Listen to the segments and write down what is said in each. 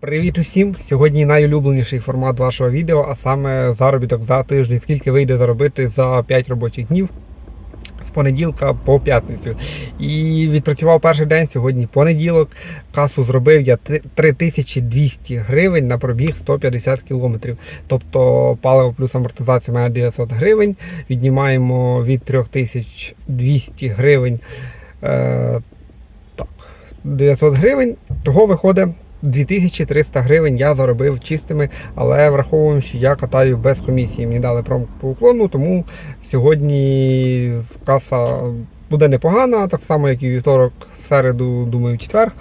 Привіт усім! Сьогодні найулюбленіший формат вашого відео, а саме заробіток за тиждень, скільки вийде заробити за 5 робочих днів з понеділка по п'ятницю. І відпрацював перший день, сьогодні понеділок. Касу зробив я 3200 гривень на пробіг 150 кілометрів. Тобто паливо плюс амортизація має 900 гривень. Віднімаємо від 3200 гривень. Е, так, 900 гривень. Того виходить 2300 гривень я заробив чистими, але враховуємо, що я катаю без комісії. Мені дали промку по уклону, тому сьогодні каса буде непогана, так само, як і вівторок, в середу, думаю, в четвер.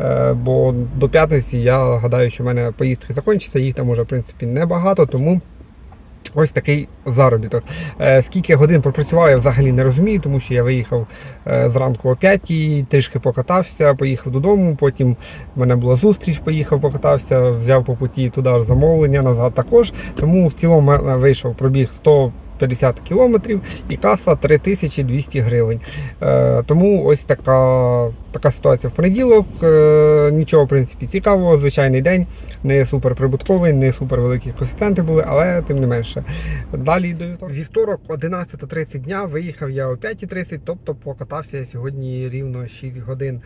Е, Бо до п'ятниці я гадаю, що в мене поїздки закінчаться, їх там уже в принципі небагато, тому ось такий заробіток. Е, Скільки годин пропрацював, я взагалі не розумію, тому що я виїхав е, зранку о 5, трішки покатався, поїхав додому, потім в мене була зустріч, поїхав, покатався, взяв по путі туди замовлення, назад також. Тому в цілому вийшов пробіг 150 кілометрів і каса 3200 гривень. Е, тому ось така, така ситуація в понеділок. Е, нічого, в принципі, цікавого, звичайний день, не супер прибутковий, не супер великі коефіцієнти були, але тим не менше. Далі до вівторка. Вівторок, 11.30 дня, виїхав я о 5.30, тобто покатався я сьогодні рівно 6 годин.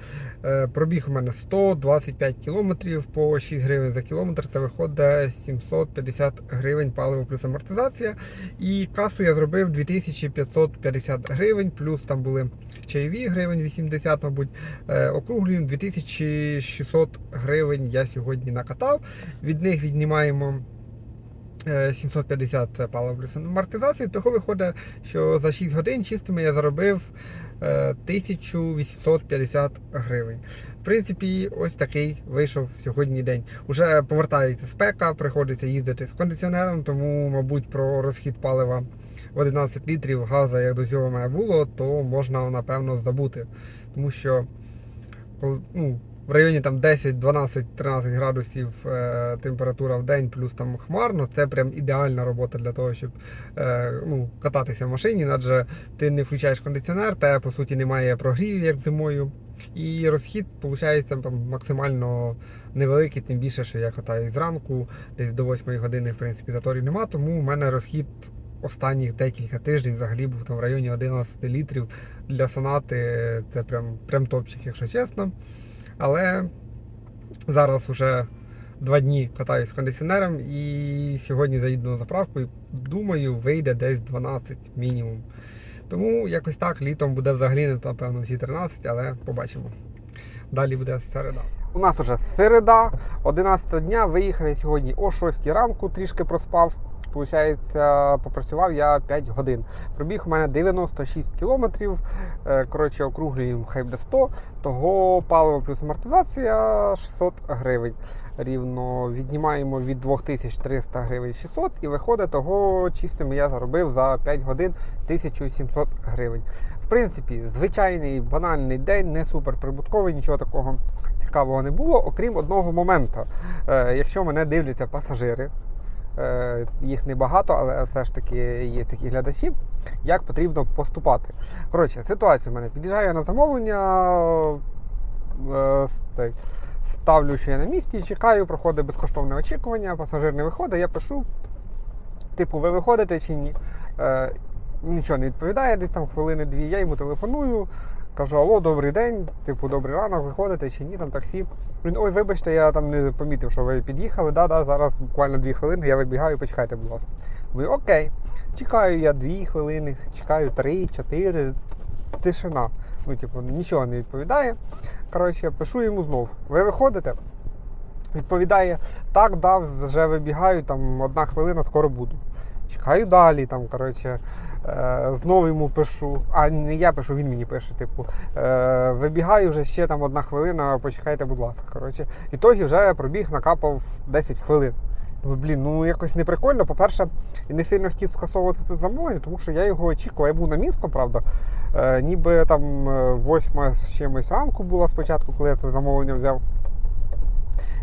Е, Пробіг у мене 125 кілометрів по 6 гривень за кілометр, це виходить 750 гривень паливо плюс амортизація. І касу я зробив 2550 гривень, плюс там були чайові гривень 80, мабуть. Е, Округлюємо 2600 гривень я сьогодні накатав. Від них віднімаємо. е, 750 це паливо плюс амортизація, того виходить, що за 6 годин чистими я заробив е, 1850 гривень. В принципі, ось такий вийшов сьогодні день. Уже повертається спека, приходиться їздити з кондиціонером, тому, мабуть, про розхід палива в 11 літрів газу, як до цього мене було, то можна напевно забути. Тому що ну, в районі там 10, 12, 13 градусів е, температура в день, плюс там хмарно, це прям ідеальна робота для того, щоб е, ну, кататися в машині, адже ти не включаєш кондиціонер, та по суті немає прогрівів, як зимою. І розхід виходить там максимально невеликий, тим більше, що я катаюсь зранку, десь до 8 години, в принципі, заторів нема, тому у мене розхід останніх декілька тижнів взагалі був там в районі 11 літрів. Для сонати це прям, прям топчик, якщо чесно. Але зараз вже два дні катаюсь з кондиціонером і сьогодні заїду на заправку і думаю, вийде десь 12 мінімум. Тому якось так літом буде взагалі напевно всі 13, але побачимо. Далі буде середа. У нас вже середа, 11 дня. Виїхав я сьогодні о 6 ранку, трішки проспав. Получається, попрацював я 5 годин. Пробіг у мене 96 кілометрів. Е, Коротше, округлюємо хай буде 100. Того паливо плюс амортизація 600 гривень. Рівно віднімаємо від 2300 гривень 600 і виходить того чистим я заробив за 5 годин 1700 гривень. В принципі, звичайний банальний день, не супер прибутковий, нічого такого цікавого не було, окрім одного моменту. Е, Якщо мене дивляться пасажири, їх небагато, але все ж таки є такі глядачі, як потрібно поступати. Коротше, ситуація в мене. Під'їжджаю на замовлення, е, ставлю, що я на місці, чекаю, проходить безкоштовне очікування, пасажир не виходить, я пишу, типу, ви виходите чи ні. Е, нічого не відповідає, десь там хвилини-дві, я йому телефоную. Кажу, алло, добрий день, типу, добрий ранок, виходите чи ні, там таксі. Він, ой, вибачте, я там не помітив, що ви під'їхали. Да, да, зараз буквально дві хвилини, я вибігаю, почекайте, будь ласка. Говорю, окей. Чекаю я дві хвилини, чекаю три, чотири. Тишина. Ну, типу, нічого не відповідає. Коротше, пишу йому знов. Ви виходите? Відповідає, так, да, вже вибігаю, там одна хвилина, скоро буду. Чекаю далі, там, коротше, е, знову йому пишу. А не я пишу, він мені пише, типу, е, вибігаю вже ще там одна хвилина, почекайте, будь ласка. Коротше, в ітогі вже пробіг, накапав 10 хвилин. Ну, блін, ну якось не прикольно. По-перше, не сильно хотів скасовувати це замовлення, тому що я його очікував. Я був на Мінську, правда. Е, ніби там е, восьма з чимось ранку була спочатку, коли я це замовлення взяв.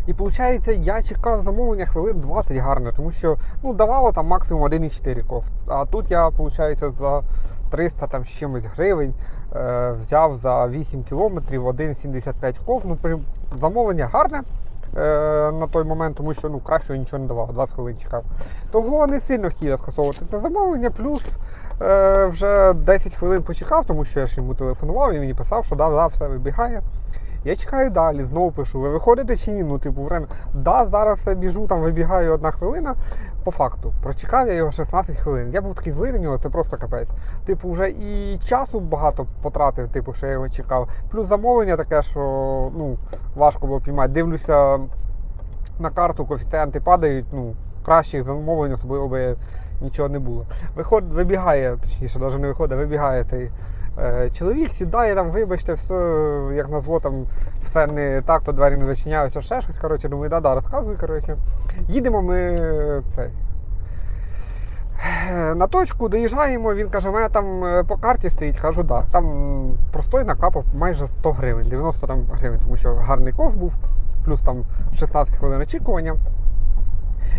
І виходить, я чекав замовлення хвилин 20 гарно, тому що ну, давало там максимум 1,4 ков. А тут я, виходить, за 300 там, з чимось гривень е, взяв за 8 кілометрів 1,75 ков. Ну, при- замовлення гарне. е, на той момент, тому що ну, кращого нічого не давало, 20 хвилин чекав. Того не сильно хотів скасовувати це замовлення, плюс е, вже 10 хвилин почекав, тому що я ж йому телефонував, він мені писав, що да, да, все вибігає. Я чекаю далі, знову пишу, ви виходите чи ні? Ну, типу, время. Да, зараз все біжу, там вибігаю одна хвилина. По факту, прочекав я його 16 хвилин. Я був такий злий на нього, це просто капець. Типу, вже і часу багато потратив, типу, що я його чекав. Плюс замовлення таке, що ну, важко було піймати. Дивлюся на карту, коефіцієнти падають, ну, кращих замовлень, особливо би нічого не було. Виход, вибігає, точніше, навіть не виходить, вибігає цей чоловік, сідає там, вибачте, все, як назло, там все не так, то двері не зачиняються, ще щось. Коротше, думаю, да-да, розказуй. Коротше. Їдемо ми е, цей. е, На точку доїжджаємо, він каже, у мене там е, по карті стоїть, кажу, да. Там простой накапав майже 100 гривень, 90 там гривень, тому що гарний ков був, плюс там 16 хвилин очікування.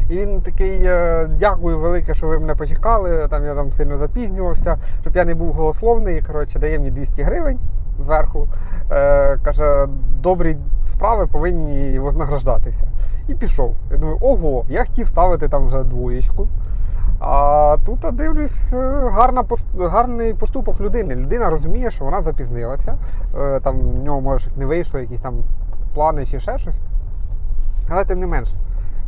І він такий, е, дякую велике, що ви мене почекали, там я там сильно запізнювався, щоб я не був голословний. Коротше, дає мені 200 гривень зверху. Е, каже, добрі справи повинні вознаграждатися. І пішов. Я думаю, ого, я хотів ставити там вже двоєчку. А тут дивлюсь, е, гарна, гарний поступок людини. Людина розуміє, що вона запізнилася. Е, Там в нього може не вийшло, якісь там плани чи ще щось. Але тим не менш,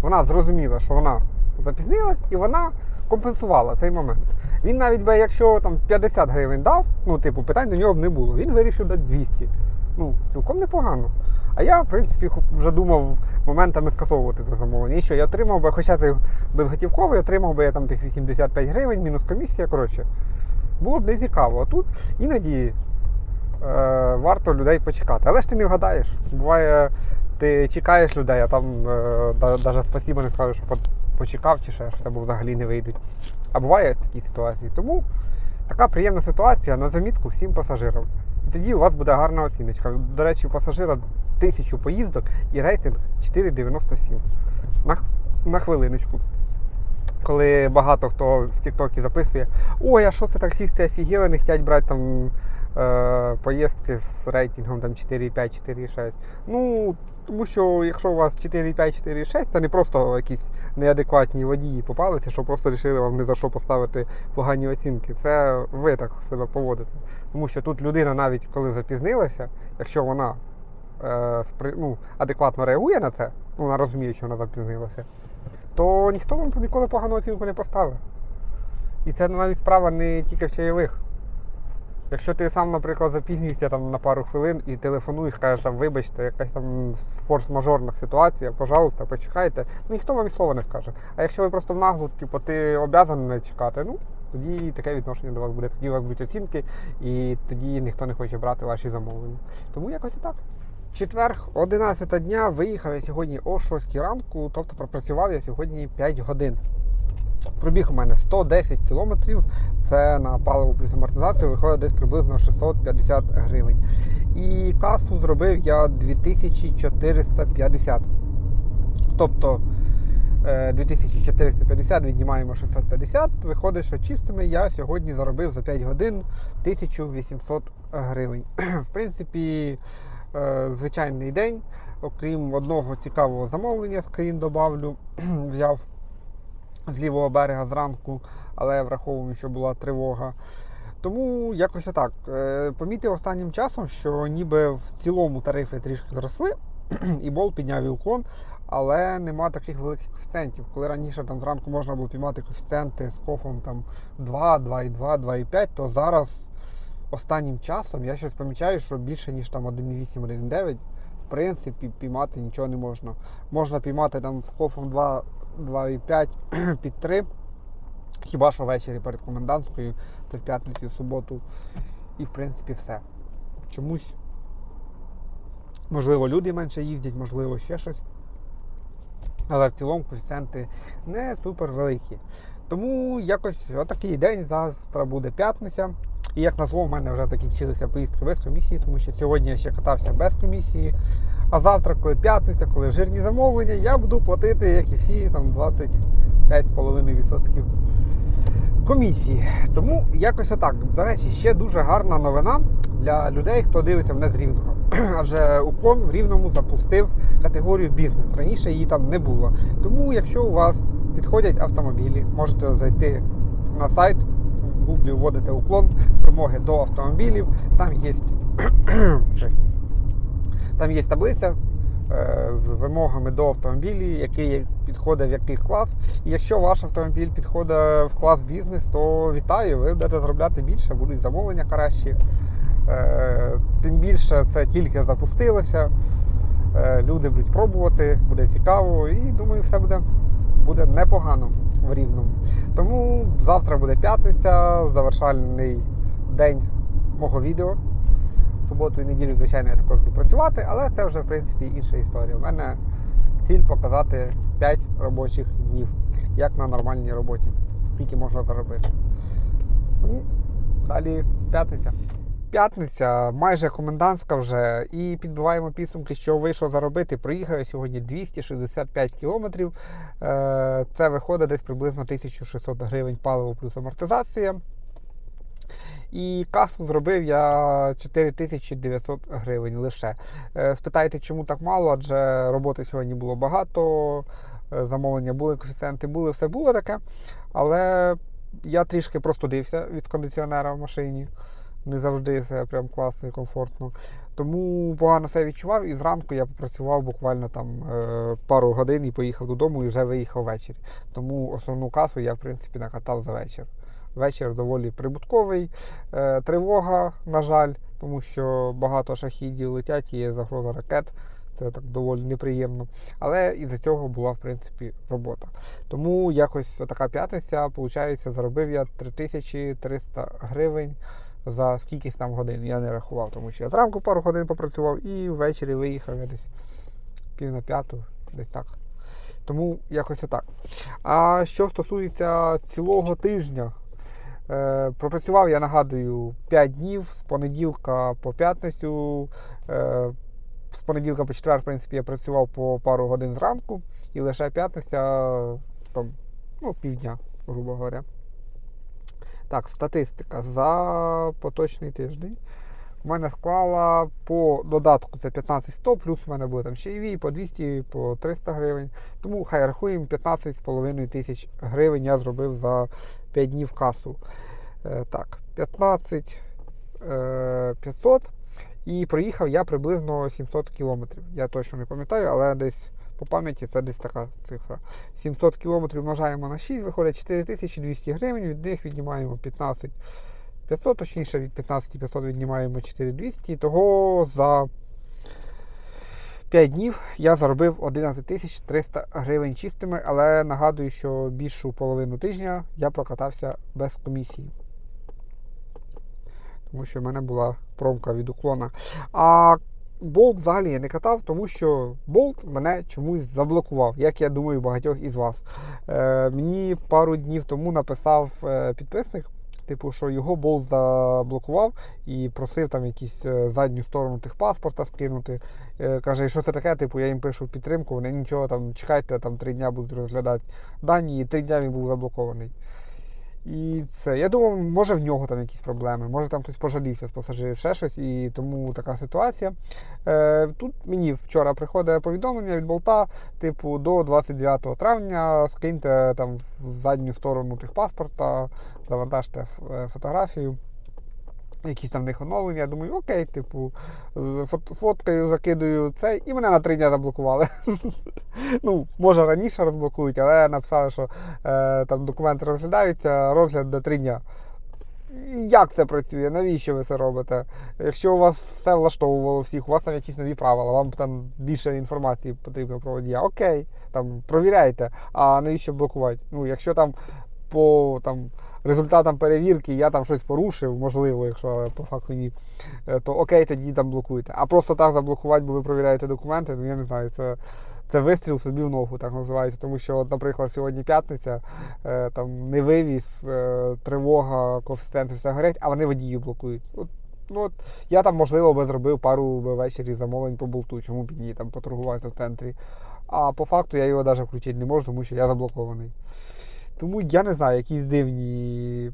вона зрозуміла, що вона запізнилась, і вона компенсувала цей момент. Він навіть би, якщо там 50 гривень дав, ну, типу, питань до нього б не було. Він вирішив дати 200. Ну, цілком непогано. А я, в принципі, вже думав моментами скасовувати це замовлення. І що, я отримав би, хоча це безготівковий, отримав би я там тих 85 гривень, мінус комісія. Коротше, було б не цікаво. А тут іноді е, варто людей почекати. Але ж ти не вгадаєш. Буває, ти чекаєш людей, а там е, навіть спасибо не скажеш, що почекав чи ще, що тебе взагалі не вийдуть. А буває такі ситуації. Тому така приємна ситуація на замітку всім пасажирам. І тоді у вас буде гарна оціночка. До речі, у пасажира тисячу поїздок і рейтинг 4,97. На, на хвилиночку. Коли багато хто в Тіктокі записує, ой, а що це таксісти офігели, не хочуть брати там е, поїздки з рейтингом там 4,5, 4,6. Ну, тому що якщо у вас 4,5, 4,6, це не просто якісь неадекватні водії попалися, що просто вирішили вам не за що поставити погані оцінки. Це ви так себе поводите. Тому що тут людина навіть коли запізнилася, якщо вона е, ну, адекватно реагує на це, ну, вона розуміє, що вона запізнилася, то ніхто вам ніколи погану оцінку не поставить. І це навіть справа не тільки в чайових. Якщо ти сам, наприклад, запізнюєшся там на пару хвилин і телефонуєш, кажеш, там, вибачте, якась там форс-мажорна ситуація, пожалуйста, почекайте, ну ніхто вам і слова не скаже. А якщо ви просто в наглу, типу, ти обязаний чекати, ну тоді таке відношення до вас буде. Тоді у вас будуть оцінки, і тоді ніхто не хоче брати ваші замовлення. Тому якось і так. Четверг, 11 дня, виїхав я сьогодні о 6 ранку, тобто пропрацював я сьогодні 5 годин. Пробіг у мене 110 кілометрів, це на паливо плюс амортизацію виходить десь приблизно 650 гривень. І касу зробив я 2450. Тобто е, 2450 віднімаємо 650, виходить, що чистими я сьогодні заробив за 5 годин 1800 гривень. В принципі, е, звичайний день, окрім одного цікавого замовлення, скрін добавлю, взяв з лівого берега зранку, але враховуємо, що була тривога. Тому якось отак. Е, Помітив останнім часом, що ніби в цілому тарифи трішки зросли, і бол підняв і уклон, але нема таких великих коефіцієнтів. Коли раніше там зранку можна було піймати коефіцієнти з кофом там 2, 2,2, 2,5, то зараз останнім часом я щось помічаю, що більше ніж там 1,8, 1,9 в принципі піймати нічого не можна. Можна піймати там з кофом 2, 2,5 під 3. Хіба що ввечері перед комендантською, то в п'ятницю, в суботу. І в принципі все. Чомусь. Можливо, люди менше їздять, можливо, ще щось. Але в цілому коефіцієнти не супер великі. Тому якось отакий день, завтра буде п'ятниця. І як назло, в мене вже закінчилися поїздки без комісії, тому що сьогодні я ще катався без комісії. А завтра, коли п'ятниця, коли жирні замовлення, я буду платити, як і всі, там 25,5% комісії. Тому якось отак. До речі, ще дуже гарна новина для людей, хто дивиться мене з рівного. адже уклон в рівному запустив категорію бізнес. Раніше її там не було. Тому, якщо у вас підходять автомобілі, можете зайти на сайт, в Google вводите уклон, вимоги до автомобілів. Там є, там є таблиця е, з вимогами до автомобілів, який підходить в який клас. І якщо ваш автомобіль підходить в клас бізнес, то вітаю, ви будете заробляти більше, будуть замовлення кращі. Е, Тим більше це тільки запустилося. Е, Люди будуть пробувати, буде цікаво і думаю, все буде, буде непогано в рівному. Тому завтра буде п'ятниця, завершальний день мого відео. Суботу і неділю, звичайно, я також буду працювати, але це вже в принципі інша історія. У мене ціль показати 5 робочих днів, як на нормальній роботі, скільки можна заробити. Тому далі п'ятниця. П'ятниця, майже комендантська вже, і підбиваємо підсумки, що вийшло заробити. Проїхав я сьогодні 265 кілометрів. Е, Це виходить десь приблизно 1600 гривень паливо плюс амортизація. І касу зробив я 4900 гривень лише. Е, Спитайте, чому так мало, адже роботи сьогодні було багато, е, замовлення були, коефіцієнти були, все було таке. Але я трішки простудився від кондиціонера в машині. Не завжди все прям класно і комфортно. Тому погано себе відчував і зранку я попрацював буквально там е, пару годин і поїхав додому і вже виїхав ввечері. Тому основну касу я в принципі накатав за вечір. Вечір доволі прибутковий. Е, тривога, на жаль, тому що багато шахідів летять і є загроза ракет. Це так доволі неприємно. Але із-за цього була в принципі робота. Тому якось така п'ятниця, виходить, заробив я 3300 гривень за скількись там годин. Я не рахував, тому що я зранку пару годин попрацював і ввечері виїхав я десь пів на п'яту, десь так. Тому якось отак. А що стосується цілого тижня, пропрацював, я нагадую, 5 днів з понеділка по п'ятницю. Е, з понеділка по четвер, в принципі, я працював по пару годин зранку, і лише п'ятниця там, ну, півдня, грубо говоря. Так, статистика за поточний тиждень. У мене склала по додатку це 15-100, плюс у мене були там чаєві по 200, по 300 гривень. Тому хай рахуємо 15,5 тисяч гривень я зробив за 5 днів касу. Е, так, 15 е, 500 і проїхав я приблизно 700 кілометрів. Я точно не пам'ятаю, але десь по пам'яті це десь така цифра. 700 кілометрів множаємо на 6, виходить 4200 гривень, від них віднімаємо 15 500, точніше від 15 500 віднімаємо 4200. Того за 5 днів я заробив 11 300 гривень чистими, але нагадую, що більшу половину тижня я прокатався без комісії. Тому що в мене була промка від уклона. А болт взагалі я не катав, тому що болт мене чомусь заблокував, як я думаю, багатьох із вас. Е, мені пару днів тому написав е, підписник. Типу, що його болт заблокував і просив там якісь е, задню сторону тих паспорта скинути. Е, Каже, що це таке? Типу, я їм пишу підтримку, вони нічого там чекайте, там три дня будуть розглядати дані, і три дня він був заблокований. І це. Я думав, може в нього там якісь проблеми, може там хтось пожалівся з пасажирів, ще щось, і тому така ситуація. Е, Тут мені вчора приходить повідомлення від болта, типу, до 29 травня скиньте там в задню сторону тих паспорта, завантажте фотографію. Якісь там в них оновлення, я думаю, окей, типу, фоткаю, закидую це, і мене на три дні заблокували. ну, може раніше розблокують, але написали, що е, там документи розглядаються, розгляд до три дня. Як це працює? Навіщо ви це робите? Якщо у вас все влаштовувало всіх, у вас там якісь нові правила, вам там більше інформації потрібно про водія. Окей, там провіряйте, а навіщо блокувати? Ну, якщо там по там, результатам перевірки я там щось порушив, можливо, якщо по факту ні, е, то окей, тоді там блокуйте. А просто так заблокувати, бо ви провіряєте документи, ну я не знаю, це. Це вистріл собі в ногу, так називається. Тому що, от, наприклад, сьогодні п'ятниця, е, там не вивіз, е, тривога, коефіцієнти все горять, а вони водію блокують. От, ну, от, я там, можливо, би зробив пару би замовлень по болту, чому б ні там поторгувати в центрі. А по факту я його навіть включити не можу, тому що я заблокований. Тому я не знаю, якісь дивні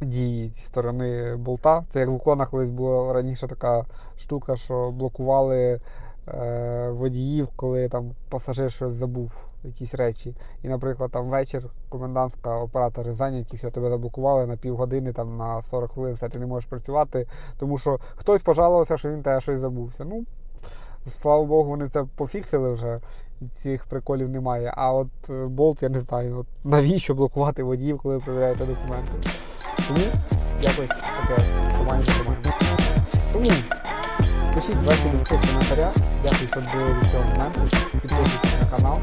дії зі сторони болта. Це як в уклонах колись була раніше така штука, що блокували е, водіїв, коли там пасажир щось забув, якісь речі. І, наприклад, там вечір, комендантська оператори зайняті, все, тебе заблокували на півгодини, там на 40 хвилин, все, ти не можеш працювати, тому що хтось пожалувався, що він тебе щось забувся. Ну, слава Богу, вони це пофіксили вже, цих приколів немає. А от е, болт, я не знаю, от навіщо блокувати водіїв, коли ви перевіряєте документи. Тому якось таке команді. Тому пишіть ваші думки в коментарях. Дякую, що від цього моменту. Підписуйтесь на канал.